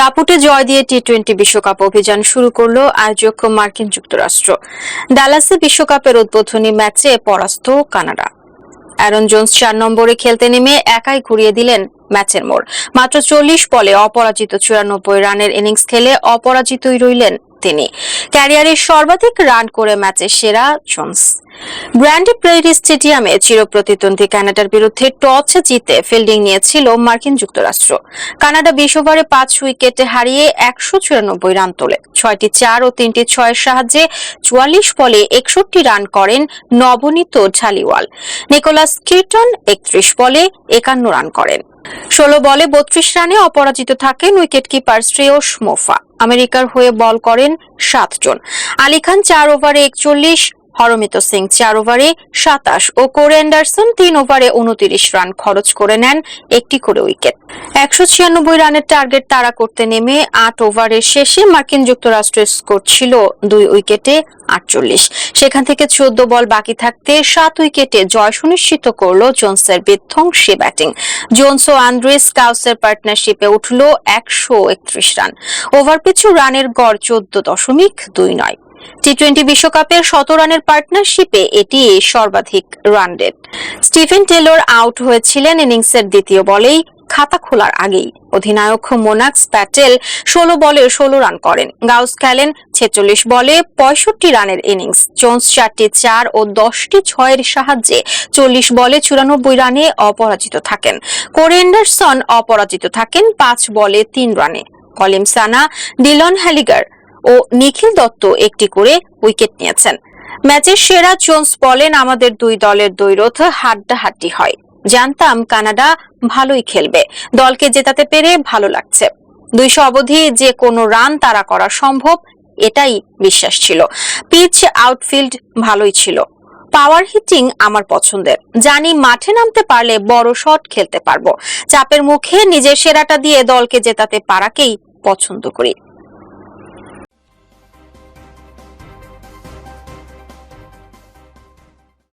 দাপুটে জয় দিয়ে T twenty বিশ্বকাপ অভিযান শুরু করল আয়োজক মার্কিন যুক্তরাষ্ট্র। ডালাসে বিশ্বকাপের উদ্বোধনী ম্যাচে পরাস্ত কানাডা। অ্যারন জোন্স চার নম্বরে খেলতে নেমে একাই ঘুরিয়ে দিলেন ম্যাচের মোড়। মাত্র চল্লিশ বলে অপরাজিত চুরানব্বই রানের ইনিংস খেলে অপরাজিতই রইলেন তিনি। ক্যারিয়ারের সর্বাধিক রান করে ম্যাচে সেরা জোন্স। গ্র্যান্ডি প্রেরি স্টেডিয়ামে চিরপ্রতিদ্বন্দ্বী কানাডার বিরুদ্ধে টস জিতে ফিল্ডিং নিয়েছিল মার্কিন যুক্তরাষ্ট্র। কানাডা বিশ ওভারে পাঁচ উইকেটে হারিয়ে একশো চুরানব্বই রান তোলে। ছয়টি চার ও তিনটি ছয়ের সাহায্যে চুয়াল্লিশ বলে একষট্টি রান করেন নবনীত ঝালিওয়াল। নিকোলাস কির্টন একত্রিশ বলে একান্ন রান করেন। ষোলো বলে বত্রিশ রানে অপরাজিত থাকেন উইকেট কিপার শ্রেয়স মোফা। আমেরিকার হয়ে বল করেন সাতজন আলী খান চার ওভারে একচল্লিশ হরমিত সিং চার ওভারে সাতাশ ও কোরে অ্যান্ডারসন তিন ওভারে উনতিরিশ রান খরচ করে নেন একটি করে উইকেট। একশো ছিয়ানব্বই রানের টার্গেট তাড়া করতে নেমে আট ওভারের শেষে মার্কিন যুক্তরাষ্ট্রের স্কোর ছিল দুই উইকেটে আটচল্লিশ। সেখান থেকে চোদ্দ বল বাকি থাকতে সাত উইকেটে জয় সুনিশ্চিত করল জোনসের বিধ্বংসী ব্যাটিং। জোনস ও আন্দ্রেস কাউসের পার্টনারশিপে উঠল একশো একত্রিশ রান। ওভার পিছু রানের গড় চোদ্দ দশমিক দুই নয়। টি টোয়েন্টি বিশ্বকাপের শত রানের পার্টনারশিপে এটি সর্বাধিক run rate Stephen Taylor out হয়েছিলেন ইনিংসের দ্বিতীয় বলেই, খাতা খোলার আগেই। অধিনায়ক মোনাক্স প্যাটেল ষোলো বলে ষোলো রান করেন। গাউস খেলেন ছেচল্লিশ বলে পঁয়ষট্টি রানের ইনিংস জোন্স চারটি চার ও দশটি ছয়ের সাহায্যে চল্লিশ বলে চুরানব্বই রানে অপরাজিত থাকেন। কোরে অ্যান্ডারসন অপরাজিত থাকেন পাঁচ বলে তিন রানে। কলিম সানা ডিলন হ্যালিগার ও নিখিল দত্ত একটি করে উইকেট নিয়েছেন। ম্যাচের সেরা জোন্স বলেন আমাদের দুই দলের দ্বৈরথ হাড্ডাহাড্ডি হয়। জানতাম কানাডা ভালোই খেলবে, দলকে জেতাতে পেরে ভালো লাগছে। দুইশো অবধি যে কোনো রান তারা করা সম্ভব, এটাই বিশ্বাস ছিল। পিচ আউটফিল্ড ভালোই ছিল। পাওয়ার হিটিং আমার পছন্দের। জানি মাঠে নামতে পারলে বড় শট খেলতে পারব। চাপের মুখে নিজের সেরাটা দিয়ে দলকে জেতাতে পারাকেই পছন্দ করি।